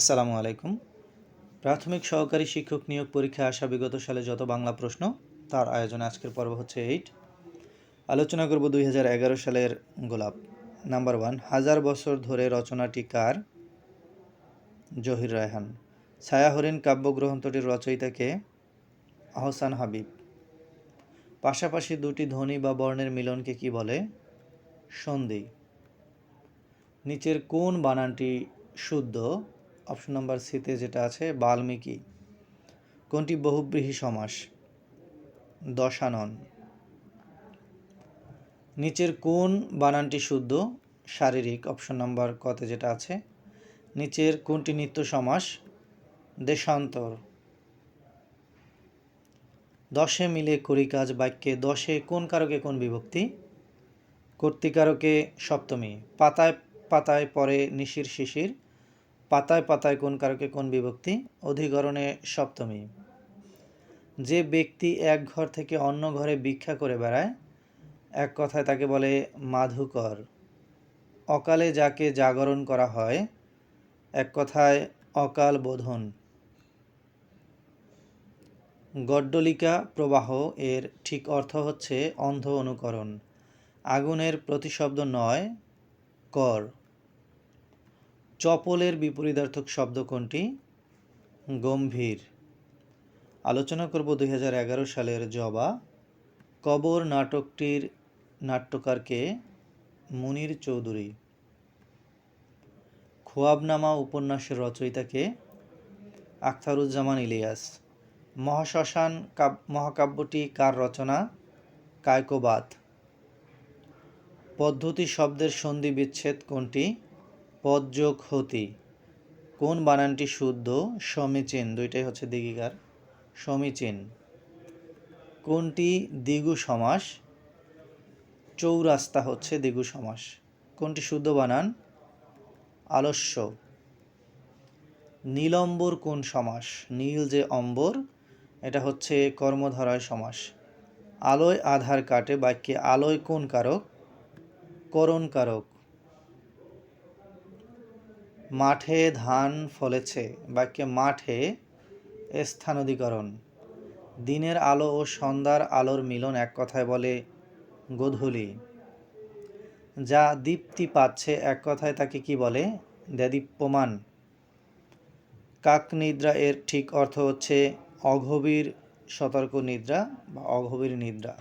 আসসালামু আলাইকুম। প্রাথমিক সহকারী শিক্ষক নিয়োগ পরীক্ষা আসা বিগত সালে যত বাংলা প্রশ্ন, তার আয়োজনে আজকের পর্ব হচ্ছে এইট। আলোচনা করব দুই হাজার এগারো সালের গোলাপ। নাম্বার ওয়ান, হাজার বছর ধরে রচনাটি কার? জহির রায়হান। ছায়া হরিণ কাব্যগ্রন্থটির রচয়িতাকে আহসান হাবিব। পাশাপাশি দুটি ধ্বনি বা বর্ণের মিলনকে কি বলে? সন্ধি। নিচের কোন বানানটি শুদ্ধ? অপশন নাম্বার সিতে যেটা আছে, বাল্মীকি। কোনটি বহুব্রীহি সমাস? দশানন। নিচের কোন বানানটি শুদ্ধ? শারীরিক, অপশন নাম্বার কতে যেটা আছে। নিচের কোনটি নিত্য সমাস? দেশান্তর। দশে মিলে করি কাজ বাক্যে দশে কোন কারকে কোন বিভক্তি? কর্তিকারকে সপ্তমী। পাতায় পাতায় পরে নিশির শিশির। পাতায় পাতায় কোন কারকে কোন বিভক্তি? অধিকরণে সপ্তমী। যে ব্যক্তি এক ঘর থেকে অন্য ঘরে ভিক্ষা করে বেড়ায়, এক কথায় তাকে বলে মাধুকর। অকালে যাকে জাগরণ করা হয়, এক কথায় অকাল বোধন। গড্ডলিকা প্রবাহ এর ঠিক অর্থ হচ্ছে অন্ধ অনুকরণ। আগুনের প্রতিশব্দ নয়, কর। চপলের বিপরীতার্থক শব্দ কোনটি? গম্ভীর। আলোচনা করব দুই হাজার এগারো সালের জবা। কবর নাটকটির নাট্যকারকে মুনির চৌধুরী। খোয়াবনামা উপন্যাসের রচয়িতাকে আখতারুজ্জামান ইলিয়াস। মহাশ্মশান মহাকাব্যটি কার রচনা? কায়কোবাদ। পদ্ধতি শব্দের সন্ধি বিচ্ছেদ কোনটি? পদযোগ হতি কোন বানানটি শুদ্ধ? সমীচীন। দুইটাই হচ্ছে দিঘিকার। সমীচীন। কোনটি দ্বিগু সমাস? চৌরাস্তা হচ্ছে দ্বিগু সমাস। কোনটি শুদ্ধ বানান? আলস্য। নীলম্বর কোন সমাস? নীল যে অম্বর, এটা হচ্ছে কর্মধারয় সমাস। আলোয় আধার কাটে বাক্যে আলোয় কোন কারক? করণ কারক। মাঠে ধান ফলেছে, বাক্যে মাঠে স্থানধিকরণ। দিনের আলো ও সন্ধ্যার আলোর মিলন এক কথায় বলে গোধূলি। যা দীপ্তি পাচ্ছে এক কথায় তাকে কি বলে? দেদীপ্যমান। কাক নিদ্রা এর ঠিক অর্থ হচ্ছে অগভীর সতর্ক নিদ্রা বা অগভীর নিদ্রা।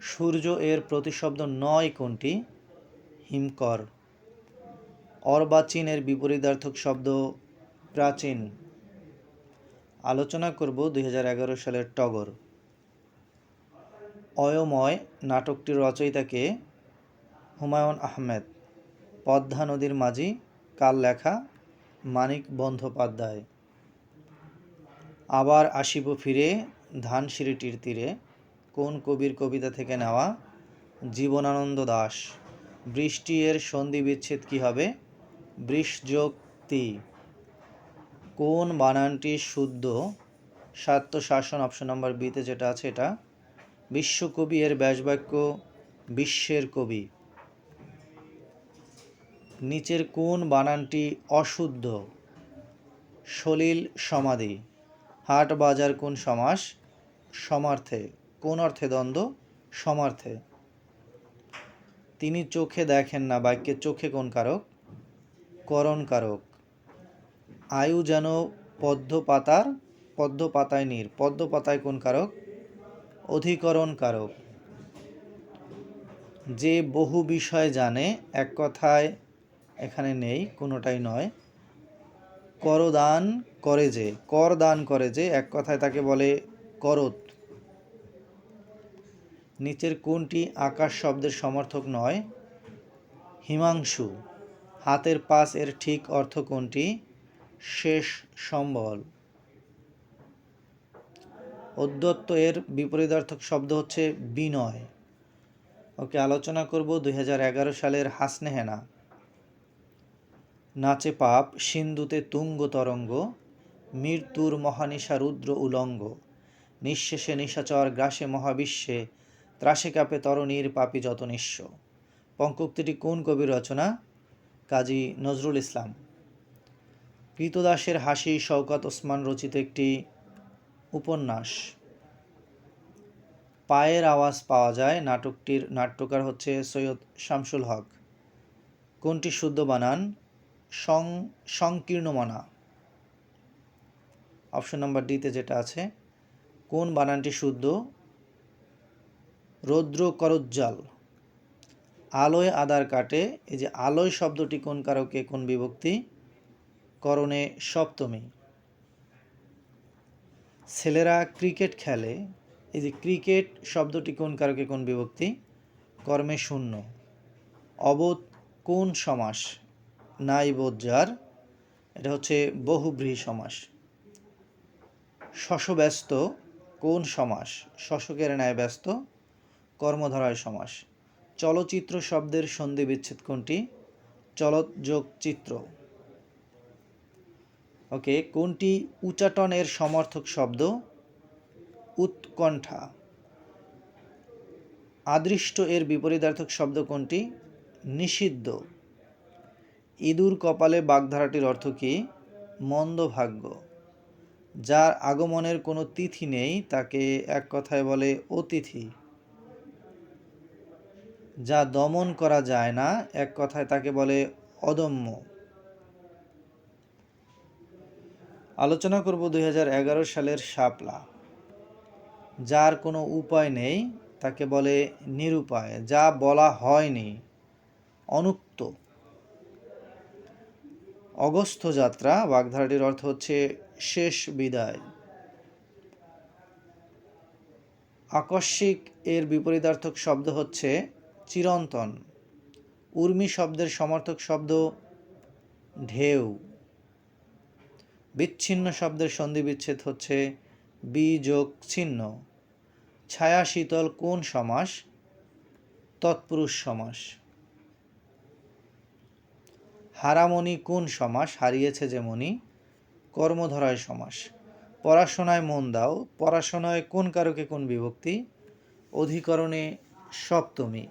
সূর্য এর প্রতিশব্দ নয় কোনটি? হিমকর। অর্বাচীনের বিপরীতার্থক শব্দ প্রাচীন। আলোচনা করব দুই হাজার এগারো সালের টগর। অয়ময় নাটকটির রচয়িতাকে হুমায়ুন আহমেদ, পদ্মা নদীর মাঝি কাল লেখা মানিক বন্দ্যোপাধ্যায়। আবার আসিব ফিরে ধানসিঁড়িটির তীরে, কোন কবির কবিতা থেকে নেওয়া জীবনানন্দ দাস। বৃষ্টি এর সন্ধি বিচ্ছেদ কী হবে? বৃষযোক্তি কোন বানানটি শুদ্ধ? স্বার্থ শাসন অপশন নাম্বার বিতে যেটা আছে এটা। বিশ্বকবি এর ব্যাসবাক্য, বিশ্বের কবি। নিচের কোন বানানটি অশুদ্ধ? সলিল সমাধি। হাট বাজার কোন সমাস? সমার্থে। কোন অর্থে দ্বন্দ্ব? সমার্থে। তিনি চোখে দেখেন না, বাক্যে চোখে কোন কারক? করণ কারক আয়ু যেন পদ্ম পাতার পদ্ম পাতায় নীর। পদ্ম পাতায় কোন কারক? অধিকরণ কারক যে বহু বিষয় জানে, এক কথায় এখানে নেই, কোনোটাই নয়। করদান করে যে কর দান করে যে, এক কথায় তাকে বলে করত। নিচের কোনটি আকাশ শব্দের সমর্থক নয়? হিমাংশু। হাতের পাশ এর ঠিক অর্থ কোনটি? শেষ সম্বল। অদ্যত্ত এর বিপরীতার্থক শব্দ হচ্ছে বিনয়। ওকে আলোচনা করব দু হাজার এগারো সালের হাসনেহেনা। নাচে পাপ, সিন্ধুতে তুঙ্গ তরঙ্গ, মৃত্যুর মহানিশা রুদ্র উলঙ্গ, নিঃশেষে নিশাচর গ্রাসে মহাবিশ্বে, ত্রাসে কাপে তরণীর পাপি যত নিঃস্ব। পঙ্কোক্তিটি কোন কবির রচনা? কাজী নজরুল ইসলাম। কৃতদাসের হাসি, শওকাত ওসমান রচিত একটি উপন্যাস। পায়ের আওয়াজ পাওয়া যায়, নাটকটির নাট্যকার হচ্ছে সৈয়দ শামসুল হক। কোনটি শুদ্ধ বানান? সং, সংকীর্ণমনা। অপশন নাম্বার ডিতে যেটা আছে, কোন বানানটি শুদ্ধ? রৌদ্র করজ্জাল আলোয় আদার কাটে, এই যে আলোয় শব্দটি কোন কারকে, কোন বিভক্তি? করণে সপ্তমী। ছেলেরা ক্রিকেট খেলে, এই যে ক্রিকেট শব্দটি কোন কারকে, কোন বিভক্তি? কর্মে শূন্য। অবোধ কোন সমাস? নাই বোধ যার। এটা হচ্ছে বহুব্রীহি সমাস। শশব্যস্ত কোন সমাস? শশকের ন্যায় ব্যস্ত কর্মধারায় সমাস। চলচ্চিত্র শব্দের সন্ধি বিচ্ছেদ কোনটি? চলত যোগ চিত্র ওকে, কোনটি উচাটনের সমর্থক শব্দ? উৎকণ্ঠা। আদৃষ্ট এর বিপরীতার্থক শব্দ কোনটি? নিষিদ্ধ। ইঁদুর কপালে বাগধারাটির অর্থ কী? মন্দ ভাগ্য। যার আগমনের কোনো তিথি নেই, তাকে এক কথায় বলে অতিথি। যা দমন করা যায় না, এক কথায় তাকে বলে অদম্য। আলোচনা করব দুই হাজার এগারো সালের শাপলা। যার কোনো উপায় নেই, তাকে বলে নিরুপায়। যা বলা হয়নি, অনুক্ত। অগস্থ যাত্রা, বাগধারাটির অর্থ হচ্ছে শেষ বিদায়। আকস্মিক এর বিপরীতার্থক শব্দ হচ্ছে চিরন্তন। উর্মি শব্দের সমর্থক শব্দ ঢেউ। বিচ্ছিন্ন শব্দের সন্ধি বিচ্ছেদ হচ্ছে বিযোগ ছিন্ন ছায়া শীতল কোন সমাস? তৎপুরুষ সমাস। হারামণি কোন সমাস? হারিয়েছে যেমনি কর্মধরায় সমাস। পড়াশোনায় মন দাও। পড়াশোনায় কোন কারকে কোন বিভক্তি? অধিকরণে সপ্তমী।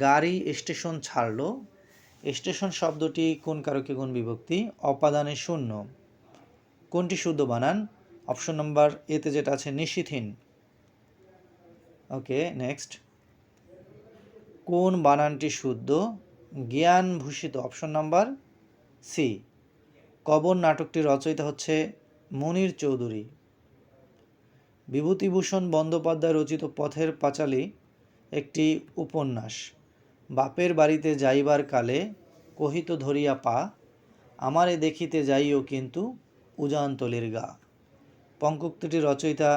গাড়ি স্টেশন ছাড়ল। স্টেশন শব্দটি কোন কারকে কোন বিভক্তি? অপাদানে শূন্য। কোনটি শুদ্ধ বানান? অপশন নাম্বার এতে যেটা আছে নিশিথিন ওকে, নেক্সট। কোন বানানটি শুদ্ধ? জ্ঞান ভূষিত। Option number C. কবর নাটকটি রচয়িতা হচ্ছে মনির চৌধুরী। বিভূতিভূষণ বন্দ্যোপাধ্যায় রচিত পথের পাঁচালী একটি উপন্যাস। বাপের বাড়িতে যাইবার কালে কহিত ধরিয়া, পা, আমারে দেখিতে যাইও কিন্তু উজানতলির গা। পঙ্কোক্তিটির রচয়িতা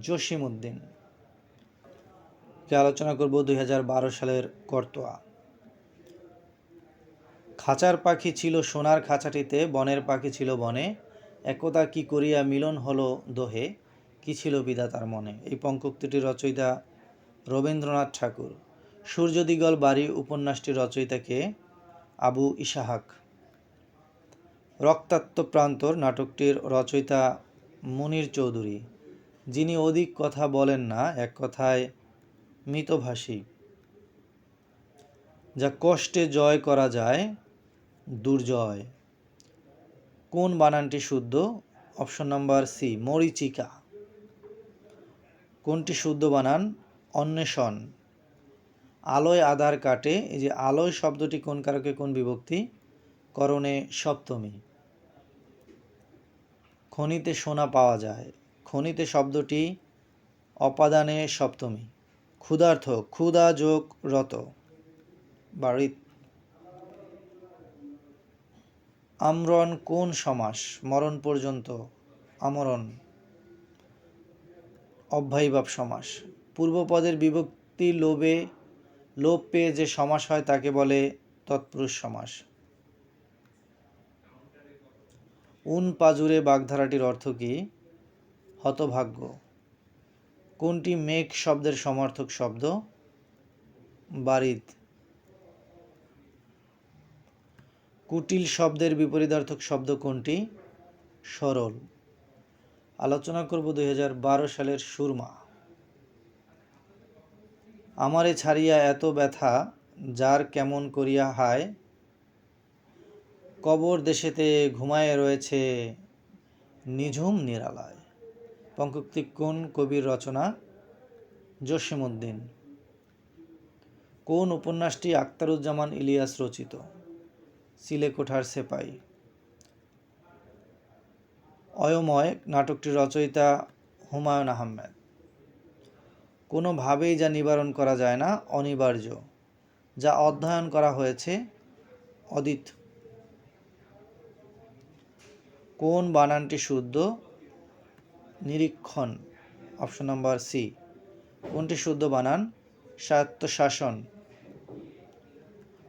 জসিম উদ্দিন কে আলোচনা করব দুই হাজার বারো সালের কর্তোয়া। খাঁচার পাখি ছিল সোনার খাঁচাটিতে, বনের পাখি ছিল বনে। একতা কি করিয়া মিলন হলো দোহে, কি ছিল বিধাতার মনে? এই পঙ্কোক্তিটির রচয়িতা রবীন্দ্রনাথ ঠাকুর। সূর্যদিগল বাড়ি উপন্যাসটির রচয়িতাকে আবু ইসাহাক রক্তাক্ত প্রান্তর নাটকটির রচয়িতা মুনির চৌধুরী, যিনি অধিক কথা বলেন না, এক কথায় মিতভাষী। যা কষ্টে জয় করা যায়, দুর্জয়। কোন বানানটি শুদ্ধ? অপশন নাম্বার সি, মরিচিকা। কোনটি শুদ্ধ বানান? অন্বেষণ। আলোয় আধার কাটে, এই যে আলোয় শব্দটি কোন কারকে কোন বিভক্তি? করণে সপ্তমী। খনিতে সোনা পাওয়া যায়। খনিতে শব্দটি অপাদানে সপ্তমী। ক্ষুধার্থ, ক্ষুধা যোগ রত। বাড়িত। আমরণ কোন সমাস? মরণ পর্যন্ত। আমরণ। অভ্যায়ীভাব সমাস। পূর্বপদের বিভক্তি লোভে লোভ পেয়ে যে সমাস হয় তাকে বলে তৎপুরুষ সমাস। উন পাজুরে বাগধারাটির অর্থ কী? হতভাগ্য। কোনটি মেঘ শব্দের সমর্থক শব্দ? বারিদ কুটিল শব্দের বিপরীতার্থক শব্দ কোনটি? সরল। আলোচনা করব দু হাজার বারো সালের সুরমা। আমারে ছাড়িয়া এত ব্যথা, যার কেমন করিয়া হায়? কবর দেশেতে ঘুমায়ে রয়েছে নিঝুম নিরালায়। পঙ্কোক্তি কোন কবির রচনা, জসিমউদ্দিন। কোন উপন্যাসটি আখতারুজ্জামান ইলিয়াস রচিত? সিলেকোঠার সেপাই। অয়ময় নাটকটির রচয়িতা হুমায়ুন আহমেদ। কোনোভাবেই যা নিবারণ করা যায় না, অনিবার্য, যা অধ্যয়ন করা হয়েছে অদিত কোন বানানটি শুদ্ধ? নিরীক্ষণ, অপশন নাম্বার সি। কোনটি শুদ্ধ বানান? স্বায়ত্তশাসন।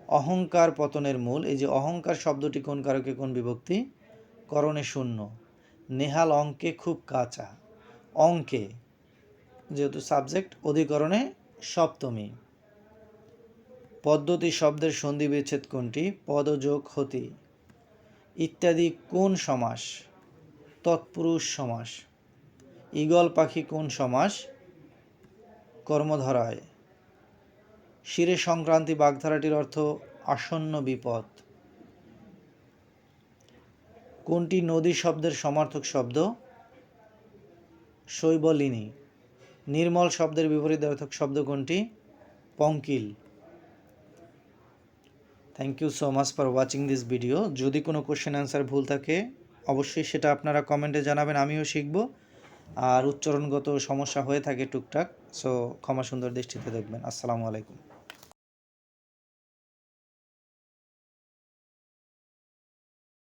অহংকার পতনের মূল, এই যে অহংকার শব্দটি কোন কারকে, কোন বিভক্তি? করণে শূন্য। নেহাল অঙ্কে খুব কাঁচা। অঙ্কে যেহেতু সাবজেক্ট অধিকরণে সপ্তমী। পদ্ধতি শব্দের সন্ধি বিচ্ছেদ কোনটি? পদযোগ হতি। ইত্যাদি কোন সমাস? তৎপুরুষ সমাস। ঈগল পাখি কোন সমাস? কর্মধারায়। শিরে সংক্রান্তি বাগধারাটির অর্থ আসন্ন বিপদ। কোনটি নদী শব্দের সমার্থক শব্দ? শৈবলিনী। নির্মল শব্দের বিপরীত অর্থক শব্দ কোনটি? পঙ্কিল। Thank you so much for watching this video যদি কোনো কোশ্চেন অ্যান্সার ভুল থাকে, অবশ্যই সেটা আপনারা কমেন্টে জানাবেন, আমিও শিখব। আর উচ্চারণগত সমস্যা হয়ে থাকে টুকটাক সো ক্ষমা সুন্দর দৃষ্টিতে দেখবেন। আসসালামু আলাইকুম।